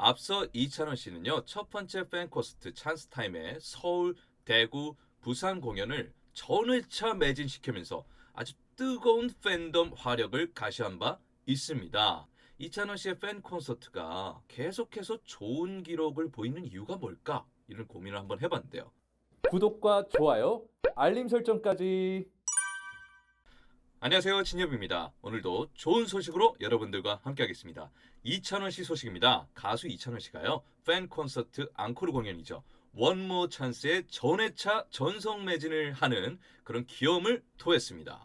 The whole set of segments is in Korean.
앞서 이찬원 씨는요, 첫 번째 팬코스트 찬스 타임에 서울, 대구, 부산 공연을 전회차 매진시키면서 아주 뜨거운 팬덤 화력을 가시한 바 있습니다. 이찬원 씨의 팬 콘서트가 계속해서 좋은 기록을 보이는 이유가 뭘까? 이런 고민을 한번 해봤는데요. 구독과 좋아요, 알림 설정까지. 안녕하세요. 진엽입니다. 오늘도 좋은 소식으로 여러분들과 함께하겠습니다. 이찬원 씨 소식입니다. 가수 이찬원 씨가요. 팬 콘서트 앙코르 공연이죠. 원모 찬스의 전회차 전성 매진을 하는 그런 기염을 토했습니다.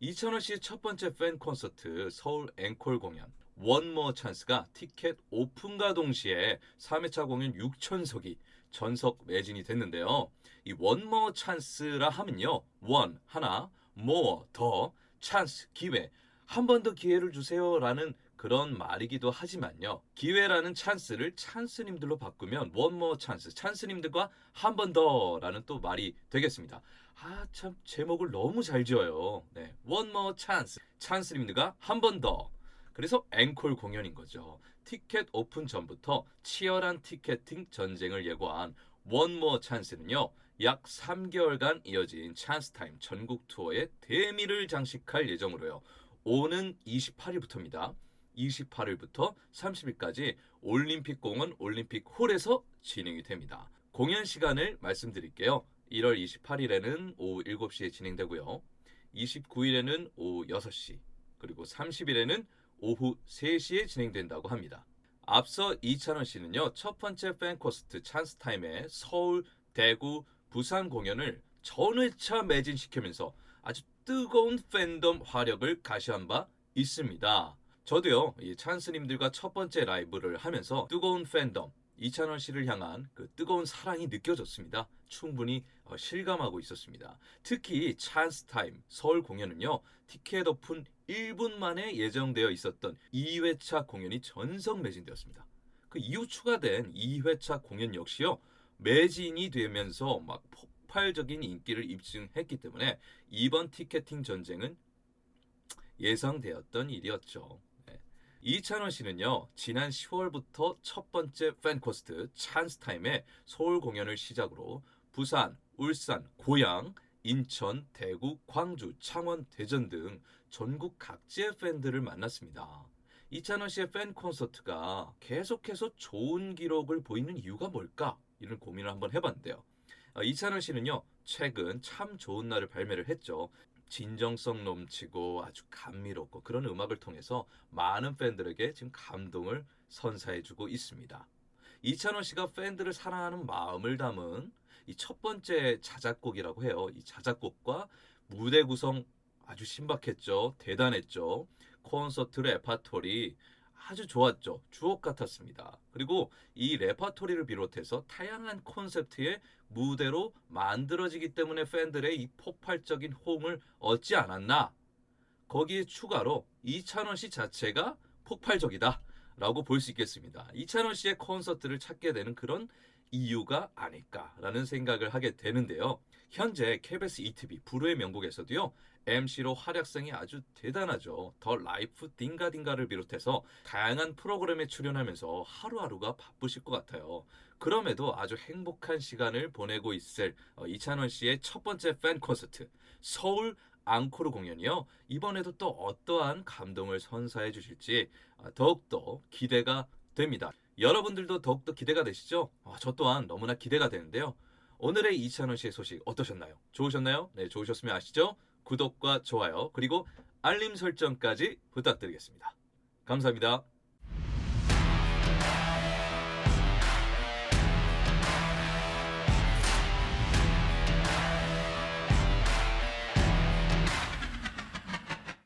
이찬원 씨의 첫 번째 팬 콘서트 서울 앵콜 공연 원모 찬스가 티켓 오픈과 동시에 3회차 공연 6천석이 전석 매진이 됐는데요. 이 원모 찬스라 하면요. 원 하나, more 더 찬스 기회 한 번 더 기회를 주세요라는 그런 말이기도 하지만요. 기회라는 찬스를 찬스님들로 바꾸면 more 찬스 찬스님들과 한 번 더라는 또 말이 되겠습니다. 아 참 제목을 너무 잘 지어요. 네, more 찬스 찬스님들과 한 번 더. 그래서 앵콜 공연인 거죠. 티켓 오픈 전부터 치열한 티켓팅 전쟁을 예고한 more 찬스는요. 약 3개월간 이어진 찬스타임 전국 투어의 대미를 장식할 예정으로요. 오는 28일부터입니다. 28일부터 30일까지 올림픽 공원 올림픽 홀에서 진행이 됩니다. 공연 시간을 말씀드릴게요. 1월 28일에는 오후 7시에 진행되고요. 29일에는 오후 6시, 그리고 30일에는 오후 3시에 진행된다고 합니다. 앞서 이찬원 씨는요, 첫 번째 팬코스트 찬스 타임에 서울, 대구, 부산 공연을 전회차 매진시키면서 아주 뜨거운 팬덤 화력을 가시한 바 있습니다. 저도요, 이 찬스님들과 첫 번째 라이브를 하면서 뜨거운 팬덤, 이찬원 씨를 향한 그 뜨거운 사랑이 느껴졌습니다. 충분히 어, 실감하고 있었습니다. 특히 찬스 타임 서울 공연은요, 티켓 오픈 1분 만에 예정되어 있었던 2회차 공연이 전석 매진되었습니다. 그 이후 추가된 2회차 공연 역시요, 매진이 되면서 막 폭발적인 인기를 입증했기 때문에 이번 티켓팅 전쟁은 예상되었던 일이었죠. 네. 이찬원 씨는요, 지난 10월부터 첫 번째 팬코스트 찬스타임에 서울 공연을 시작으로 부산, 울산, 고양, 인천, 대구, 광주, 창원, 대전 등 전국 각지의 팬들을 만났습니다. 이찬원 씨의 팬 콘서트가 계속해서 좋은 기록을 보이는 이유가 뭘까? 이런 고민을 한번 해봤는데요. 어, 이찬원 씨는요, 최근 참 좋은 날을 발매를 했죠. 진정성 넘치고 아주 감미롭고 그런 음악을 통해서 많은 팬들에게 지금 감동을 선사해주고 있습니다. 이찬원 씨가 팬들을 사랑하는 마음을 담은 이 첫 번째 자작곡이라고 해요. 이 자작곡과 무대 구성 아주 신박했죠. 대단했죠. 콘서트 레파토리 아주 좋았죠. 주옥 같았습니다. 그리고 이 레파토리를 비롯해서 다양한 콘셉트의 무대로 만들어지기 때문에 팬들의 이 폭발적인 호응을 얻지 않았나? 거기에 추가로 이찬원 씨 자체가 폭발적이다. 라고 볼 수 있겠습니다. 이찬원 씨의 콘서트를 찾게 되는 그런 이유가 아닐까라는 생각을 하게 되는데요. 현재 KBS ETV 불후의 명곡에서도요. MC로 활약성이 아주 대단하죠. 더 라이프 딩가딩가를 비롯해서 다양한 프로그램에 출연하면서 하루하루가 바쁘실 것 같아요. 그럼에도 아주 행복한 시간을 보내고 있을 어, 이찬원 씨의 첫 번째 팬 콘서트 서울 앙코르 공연이요. 이번에도 또 어떠한 감동을 선사해 주실지 아, 더욱더 기대가 됩니다. 여러분들도 더욱더 기대가 되시죠? 아, 저 또한 너무나 기대가 되는데요. 오늘의 이찬원 씨의 소식 어떠셨나요? 좋으셨나요? 네, 좋으셨으면 아시죠? 구독과 좋아요, 그리고 알림 설정까지 부탁드리겠습니다. 감사합니다.